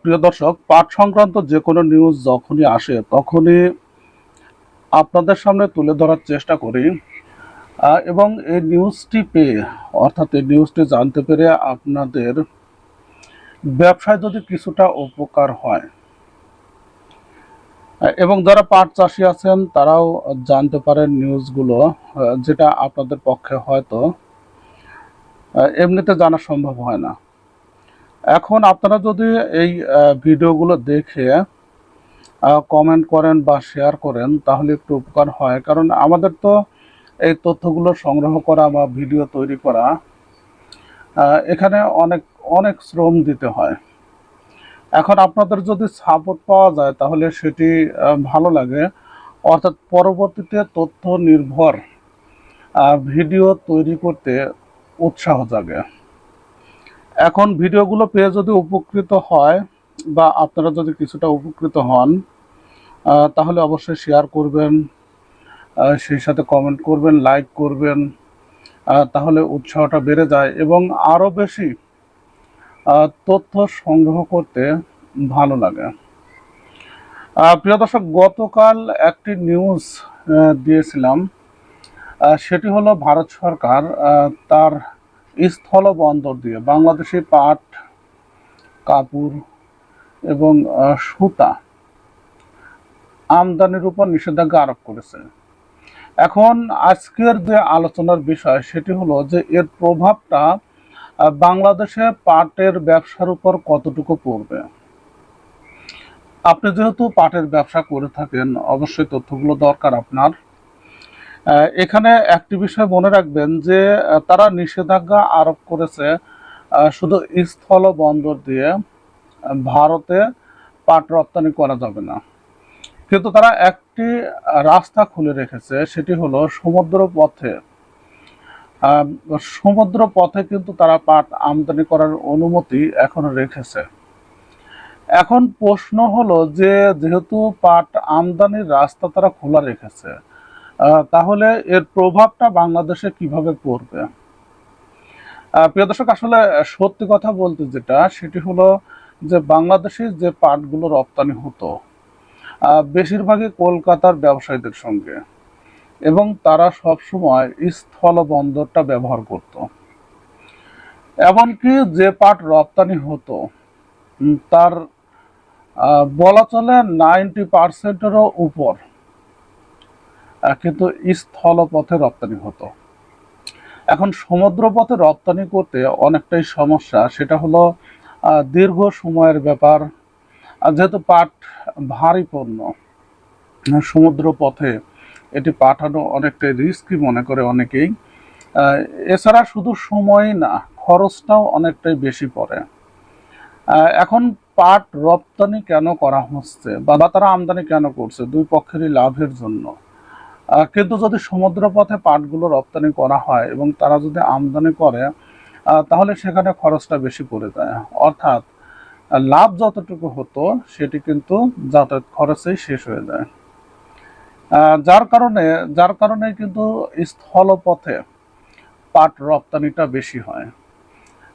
প্রিয় দর্শক পাট সংক্রান্ত যে কোনো নিউজ যখনই আসে, তখনই আপনাদের সামনে তুলে ধরার চেষ্টা করি। এবং এই নিউজটি পেয়ে, অর্থাৎ এই নিউজটি জানতে পেরে আপনাদের ব্যবসায় যদি কিছুটা উপকার হয়, এবং যারা পাট চাষি আছেন, তারাও জানতে পারেন নিউজগুলো যেটা আপনাদের পক্ষে হয়তো এমনিতে জানা সম্ভব হয় না। এখন আপনারা যদি এই ভিডিওগুলো দেখে কমেন্ট করেন বা শেয়ার করেন, তাহলে একটু উপকার হয়। কারণ আমাদের তো এই তথ্যগুলো সংগ্রহ করা বা ভিডিও তৈরি করা এখানে অনেক অনেক শ্রম দিতে হয়। এখন আপনাদের যদি সাপোর্ট পাওয়া যায়, তাহলে সেটি ভালো লাগে। অর্থাৎ পরবর্তীতে তথ্য নির্ভর ভিডিও তৈরি করতে উৎসাহ জাগে। এখন ভিডিওগুলো পেয়ে যদি উপকৃত হয় বা আপনারা যদি কিছুটা উপকৃত হন তাহলে অবশ্যই শেয়ার করবেন সেই সাথে কমেন্ট করবেন লাইক করবেন তাহলে উৎসাহটা বেড়ে যায় এবং আরও বেশি তথ্য সংগ্রহ করতে ভালো লাগে। প্রিয় দর্শক, গতকাল একটি নিউজ দিয়েছিলাম। সেটি হলো ভারত সরকার তার স্থল বন্দর দিয়ে, বাংলাদেশে পাট, কাপড় এবং সুতা আমদানির উপর নিষেধাজ্ঞা আরোপ করেছে। এখন আজকের যে আলোচনার বিষয় সেটি হলো যে এর প্রভাবটা বাংলাদেশে পাটের ব্যবসার উপর কতটুকু পড়বে। আপনি যেহেতু পাটের ব্যবসা করে থাকেন, অবশ্যই তথ্যগুলো দরকার আপনার। এখানে একটি বিষয় মনে রাখবেন যে তারা নিষেধাজ্ঞা আরোপ করেছে শুধু স্থল বন্দর দিয়ে ভারতে পাট রপ্তানি করা যাবে না। কিন্তু তারা একটি রাস্তা খুলে রেখেছে, সেটি হলো সমুদ্র পথে। সমুদ্র পথে কিন্তু তারা পাট আমদানি করার অনুমতি এখন রেখেছে। এখন প্রশ্ন হলো যে, যেহেতু পাট আমদানির রাস্তা তারা খোলা রেখেছে তাহলে এর প্রভাবটা বাংলাদেশে কীভাবে পড়বে? প্রিয় দর্শক, আসলে সত্যি কথা বলতে যেটা, সেটি হলো যে বাংলাদেশের যে পাটগুলো রপ্তানি হতো বেশিরভাগই কলকাতার ব্যবসায়ীদের সঙ্গে এবং তারা সবসময় স্থল বন্দরটা ব্যবহার করত। এমনকি যে পাট রপ্তানি হতো তার বলা চলে নাইনটি পার্সেন্টেরও উপর। কিন্তু স্থলপথে রপ্তানি হতো। এখন সমুদ্র পথে রপ্তানি করতে অনেকটাই সমস্যা সেটা হলো দীর্ঘ সময়ের ব্যাপার। যেহেতু পাট ভারী পণ্য আহ, সমুদ্র পথে এটি পাঠানো অনেকটাই রিস্কি মনে করে অনেকেই। এছাড়া শুধু সময়ই না খরচটাও অনেকটাই বেশি পড়ে। এখন পাট রপ্তানি কেন করা হচ্ছে বা তারা আমদানি কেন করছে দুই পক্ষেরই লাভের জন্য। কিন্তু যদি সমুদ্র পথে পাটগুলো রপ্তানি করা হয় এবং তারা যদি আমদানি করে তাহলে সেখানে খরচটা বেশি পড়ে যায়। অর্থাৎ লাভ যতটুকু হতো, সেটি কিন্তু যাতায়াত খরচেই শেষ হয়ে যায়। যার কারণে যার কারণে কিন্তু স্থলপথে পাট রপ্তানিটা বেশি হয়।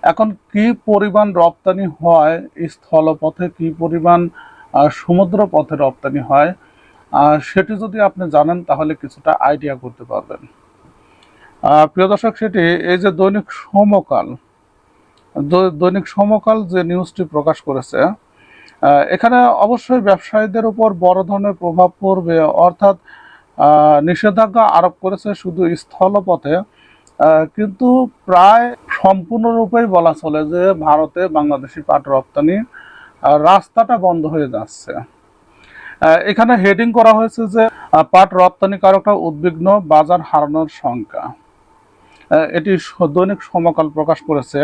এখন কি পরিমাণ রপ্তানি হয়, স্থলপথে কি পরিমাণ সমুদ্র পথে রপ্তানি হয় সেটি যদি আপনি জানেন, তাহলে কিছুটা আইডিয়া করতে পারবেন। প্রিয় দর্শক, সেটি এই যে দৈনিক সমকাল দৈনিক সমকাল যে নিউজটি প্রকাশ করেছে এখানে অবশ্যই ব্যবসায়ীদের উপর বড় ধরনের প্রভাব পড়বে। অর্থাৎ নিষেধাজ্ঞা আরোপ করেছে শুধু স্থলপথে কিন্তু প্রায় সম্পূর্ণরূপেই বলা চলে যে ভারতে বাংলাদেশি পাট রপ্তানি রাস্তাটা বন্ধ হয়ে যাচ্ছে। এখানে হেডিং করা হয়েছে যে পাট রপ্তানিকারকরা উদ্বিগ্ন বাজার হারানোর আহ, এটি দৈনিক সমকাল প্রকাশ করেছে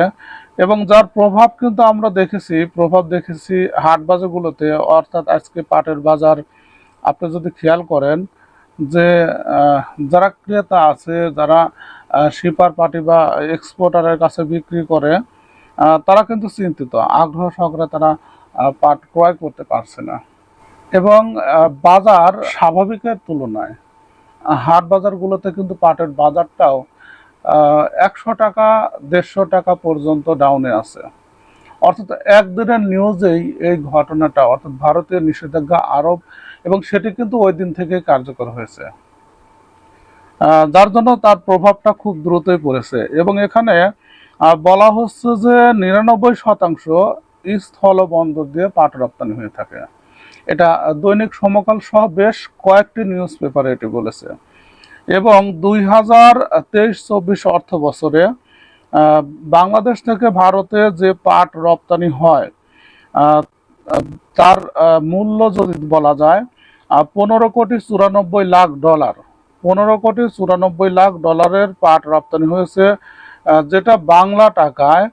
এবং যার প্রভাব কিন্তু আমরা দেখেছি প্রভাব দেখেছি হাট বাজারগুলোতে। অর্থাৎ আজকে পাটের বাজার আপনি যদি খেয়াল করেন যে যারা ক্রেতা আছে যারা শিপার পার্টি বা এক্সপোর্টারের কাছে বিক্রি করে তারা কিন্তু চিন্তিত। আগ্রহ সহকারে তারা পাট ক্রয় করতে পারছে না। এবং বাজার স্বাভাবিকের তুলনায়, হাট বাজারগুলোতে কিন্তু পাটের বাজারটাও একশো টাকা, দেড়শো টাকা পর্যন্ত ডাউনে আছে। অর্থাৎ একদিনের নিউজেই এই ঘটনাটা, অর্থাৎ ভারতীয় নিষেধাজ্ঞা আরোপ, এবং সেটি কিন্তু ওই দিন থেকে কার্যকর হয়েছে। যার জন্য তার প্রভাবটা খুব দ্রুতই পড়েছে। এবং এখানে বলা হচ্ছে যে নিরানব্বই শতাংশ স্থল বন্দর দিয়ে পাট রপ্তানি হয়ে থাকে। এটা দৈনিক সমকাল সহ বেশ কয়েকটি নিউজ পেপারে এটি বলেছে। এবং দুই হাজার তেইশ চব্বিশ অর্থ বছরে বাংলাদেশ থেকে ভারতে যে পাট রপ্তানি হয় তার মূল্য যদি বলা যায় পনেরো কোটি চুরানব্বই লাখ ডলার। পনেরো কোটি চুরানব্বই লাখ ডলারের পাট রপ্তানি হয়েছে যেটা বাংলা টাকায়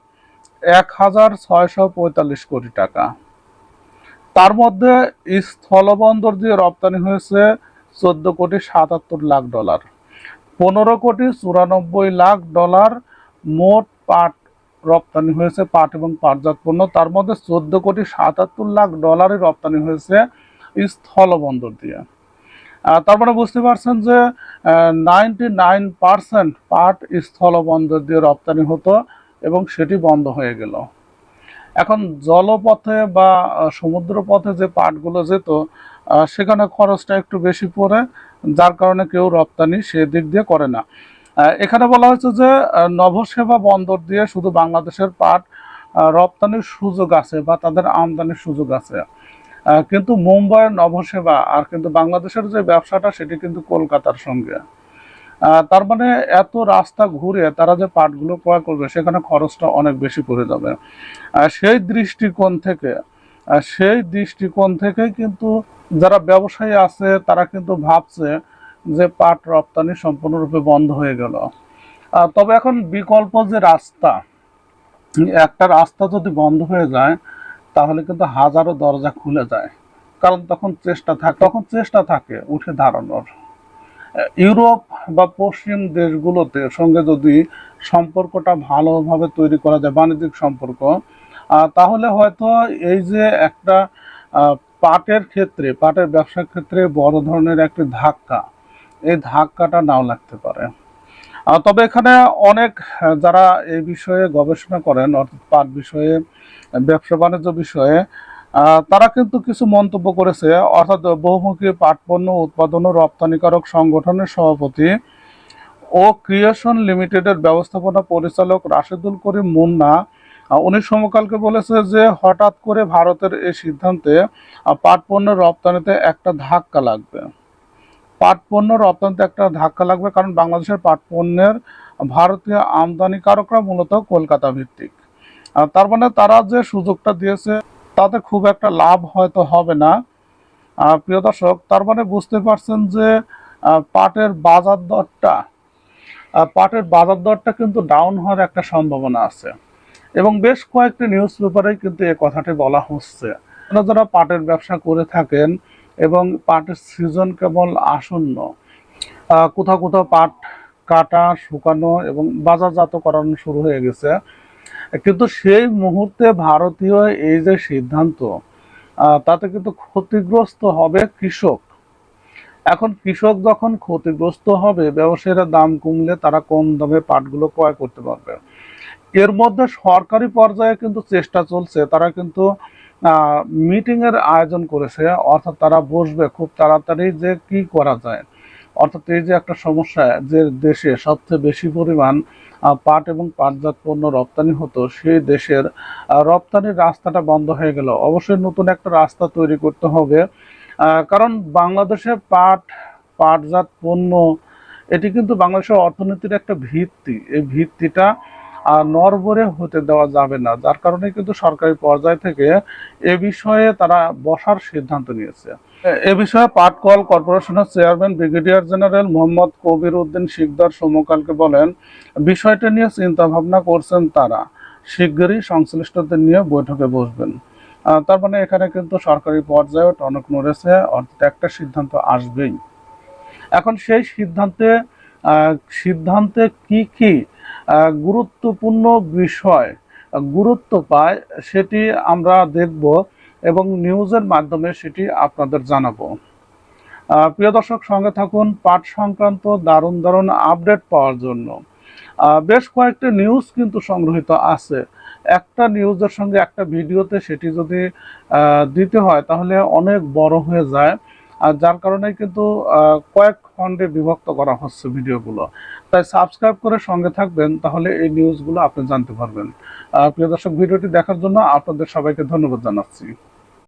এক হাজার ছয়শো পঁয়তাল্লিশ কোটি টাকা। তার মধ্যে স্থলবন্দর দিয়ে রপ্তানি হয়েছে চোদ্দ কোটি সাতাত্তর লাখ ডলার। পনেরো কোটি চুরানব্বই লাখ ডলার মোট পাট রপ্তানি হয়েছে পাট এবং পাটজাত পণ্য। তার মধ্যে চোদ্দ কোটি সাতাত্তর লাখ ডলারই রপ্তানি হয়েছে স্থলবন্দর দিয়ে। আহ, তার মানে বুঝতে পারছেন যে নাইনটি নাইন পার্সেন্ট পাট স্থলবন্দর দিয়ে রপ্তানি হতো এবং সেটি বন্ধ হয়ে গেল। এখন জলপথে বা আহ, সমুদ্রপথে যে পাটগুলো যেত সেখানে খরচটা একটু বেশি পড়ে যার কারণে কেউ রপ্তানি সেদিক দিয়ে করে না। এখানে বলা হয়েছে যে আহ, নভসেবা বন্দর দিয়ে শুধু বাংলাদেশের পাট রপ্তানির সুযোগ আছে বা তাদের আমদানির সুযোগ আছে। কিন্তু মুম্বাইয়ের নভসেবা আর কিন্তু বাংলাদেশের যে ব্যবসাটা সেটি কিন্তু কলকাতার সঙ্গে। তার মানে এত রাস্তা ঘুরে তারা যে পাটগুলো ক্রয় করবে, সেখানে খরচটা অনেক বেশি পড়ে যাবে। সেই দৃষ্টিকোণ থেকে সেই দৃষ্টিকোণ থেকে কিন্তু যারা ব্যবসায়ী আছে, তারা কিন্তু ভাবছে যে পাট রপ্তানি সম্পূর্ণরূপে বন্ধ হয়ে গেল। তবে এখন বিকল্প যে রাস্তা, একটা রাস্তা যদি বন্ধ হয়ে যায়, তাহলে কিন্তু হাজারো দরজা খুলে যায়। কারণ তখন চেষ্টা থাকে, তখন চেষ্টা থাকে উঠে দাঁড়ানোর। ইউরোপ বা পশ্চিম দেশগুলোতে সঙ্গে যদি সম্পর্কটা ভালোভাবে তৈরি করা যায়, বাণিজ্যিক সম্পর্ক তাহলে হয়তো এই যে একটা পাটের ক্ষেত্রে, পাটের ব্যবসার ক্ষেত্রে বড় ধরনের একটি ধাক্কা, এই ধাক্কাটা নাও লাগতে পারে। তবে এখানে অনেক যারা এই বিষয়ে গবেষণা করেন, অর্থাৎ পাট বিষয়ে ব্যবসা বাণিজ্য বিষয়ে তারা কিন্তু কিছু মন্তব্য করেছে অর্থাৎ বহুমুখী পাট পণ্য উৎপাদন ও রপ্তানিকারক সংগঠনের সভাপতি ও ক্রিয়েশন লিমিটেডের ব্যবস্থাপনা পরিচালক রাশেদুল করিম মুন্না উনি সমকালকে বলেছে যে হঠাৎ করে ভারতের এই সিদ্ধান্তে আহ, পাট পণ্যের রপ্তানিতে একটা ধাক্কা লাগবে। পাট পণ্য রপ্তানিতে একটা ধাক্কা লাগবে কারণ বাংলাদেশের পাট পণ্যের ভারতীয় আমদানিকারকরা মূলত কলকাতা ভিত্তিক। তার মানে তারা যে সুযোগটা দিয়েছে তাতে খুব একটা লাভ হয়তো হবে না। প্রিয় দর্শক, তার মানে বুঝতে পারছেন যে পাটের বাজার দরটা পাটের বাজার দরটা কিন্তু ডাউন হওয়ার একটা সম্ভাবনা আছে। এবং বেশ কয়েকটি নিউজ পেপারে কিন্তু এ কথাটি বলা হচ্ছে। যারা পাটের ব্যবসা করে থাকেন এবং পাটের সিজন কেবল আসন্ন কোথাও কোথাও পাট কাটা, শুকানো এবং বাজারজাত করানো শুরু হয়ে গেছে। কিন্তু সেই মুহূর্তে ভারতীয় এই যে সিদ্ধান্ত তাতে কিন্তু ক্ষতিগ্রস্ত হবে কৃষক। এখন কৃষক যখন ক্ষতিগ্রস্ত হবে, ব্যবসায়ীরা দাম কমলে তারা কম দামে পাটগুলো ক্রয় করতে পারবে। এর মধ্যে সরকারি পর্যায়ে কিন্তু চেষ্টা চলছে, তারা কিন্তু মিটিং এর আয়োজন করেছে, অর্থাৎ তারা বসবে খুব তাড়াতাড়ি যে কি করা যায়। অর্থাৎ এই যে একটা সমস্যা যে দেশে সবচেয়ে বেশি পরিমাণ পাট এবং পাটজাত পণ্য রপ্তানি হতো, সেই দেশের রপ্তানির রাস্তাটা বন্ধ হয়ে গেল। অবশ্যই নতুন একটা রাস্তা তৈরি করতে হবে কারণ বাংলাদেশে পাট, পাটজাত পণ্য, এটি কিন্তু বাংলাদেশের অর্থনীতির একটা ভিত্তি। এই ভিত্তিটা নরবরে হতে দেওয়া যাবে না, যার কারণে কিন্তু সরকারি পর্যায় থেকে এ বিষয়ে তারা বসার সিদ্ধান্ত নিয়েছে। এ- বিষয়ে পাটকল কর্পোরেশনের chairman brigadier general Mohammad Kabir Uddin Sikdar সমকালকে বলেন, বিষয়টা নিয়ে চিন্তা ভাবনা করছেন তারা। শিগগিরই সংশ্লিষ্টদের নিয়ে বৈঠকে বসবেন। তার মানে এখানে কিন্তু সরকারি পর্যায়ে টনক নড়েছে, অর্থাৎ একটা সিদ্ধান্ত আসবেই। এখন সেই সিদ্ধান্তে সিদ্ধান্তে কি কি গুরুত্বপূর্ণ বিষয় গুরুত্ব পায় সেটি আমরা দেখব। এবং নিউজের মাধ্যমে সেটি আপনাদের জানাব। প্রিয় দর্শক, সঙ্গে থাকুন, পাঠ সংক্রান্ত দারুণ দারুণ আপডেট পাওয়ার জন্য। বেশ কয়েকটি নিউজ কিন্তু সংগ্রহীত আছে। একটা নিউজের সঙ্গে একটা ভিডিওতে সেটি যদি দিতে হয় তাহলে অনেক বড় হয়ে যায়। আর যার কারণে কিন্তু কয়েক খণ্ডে বিভক্ত করা হচ্ছে ভিডিওগুলো। তাই সাবস্ক্রাইব করে সঙ্গে থাকবেন, তাহলে এই নিউজগুলো আপনি জানতে পারবেন। প্রিয় দর্শক, ভিডিওটি দেখার জন্য আপনাদের সবাইকে ধন্যবাদ জানাচ্ছি।